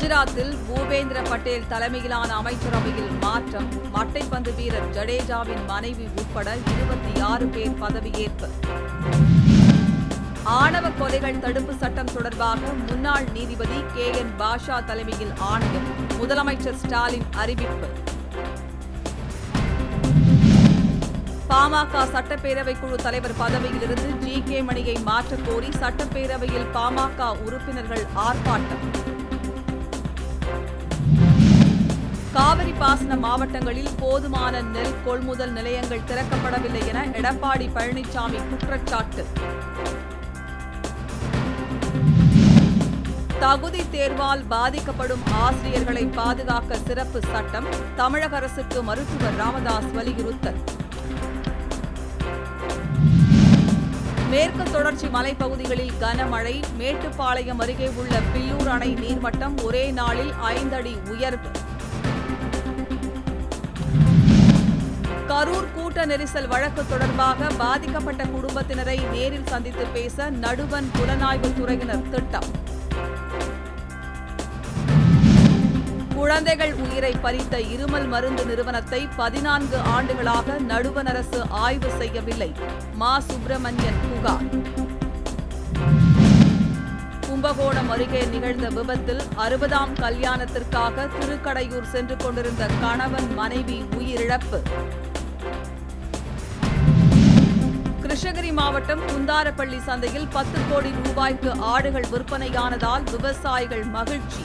குஜராத்தில் பூபேந்திர பட்டேல் தலைமையிலான அமைச்சரவையில் மாற்றம். மட்டைப்பந்து வீரர் ஜடேஜாவின் மனைவி உட்பட இருபத்தி ஆறு பேர் பதவியேற்பு. ஆணவ கொலைகள் தடுப்பு சட்டம் தொடர்பாக முன்னாள் நீதிபதி கே. என். பாஷா தலைமையில் ஆணையம். முதலமைச்சர் ஸ்டாலின் அறிவிப்பு. பாமக சட்டப்பேரவை குழு தலைவர் பதவியிலிருந்து ஜி. கே. மணியை மாற்றக் கோரி சட்டப்பேரவையில் பாமக உறுப்பினர்கள் ஆர்ப்பாட்டம். நீர்ப்பாசன மாவட்டங்களில் போதுமான நெல் கொள்முதல் நிலையங்கள் திறக்கப்படவில்லை என எடப்பாடி பழனிசாமி குற்றச்சாட்டு. தகுதி தேர்வால் பாதிக்கப்படும் ஆசிரியர்களை பாதுகாக்க சிறப்பு சட்டம் தமிழக அரசுக்கு மருத்துவர் ராமதாஸ் வலியுறுத்தல். மேற்கு தொடர்ச்சி மலைப்பகுதிகளில் கனமழை மேட்டுப்பாளையம் அருகே உள்ள பில்லூர் அணை நீர்மட்டம் ஒரே நாளில் ஐந்தடி உயர்வு. கூட்ட நெரிசல் வழக்கு தொடர்பாக பாதிக்கப்பட்ட குடும்பத்தினரை நேரில் சந்தித்து பேச நடுவன் புலனாய்வு துறையினர் திட்டம். குழந்தைகள் உயிரை பறித்த இருமல் மருந்து நிறுவனத்தை பதினான்கு ஆண்டுகளாக நடுவன் அரசு ஆய்வு செய்யவில்லை. மா. சுப்பிரமணியன் புகார். கும்பகோணம் அருகே நிகழ்ந்த விபத்தில் அறுபதாம் கல்யாணத்திற்காக திருக்கடையூர் சென்று கொண்டிருந்த கணவன் மனைவி உயிரிழப்பு. கிருஷ்ணகிரி மாவட்டம் குந்தாரப்பள்ளி சந்தையில் பத்து கோடி ரூபாய்க்கு ஆடுகள் விற்பனையானதால் விவசாயிகள் மகிழ்ச்சி.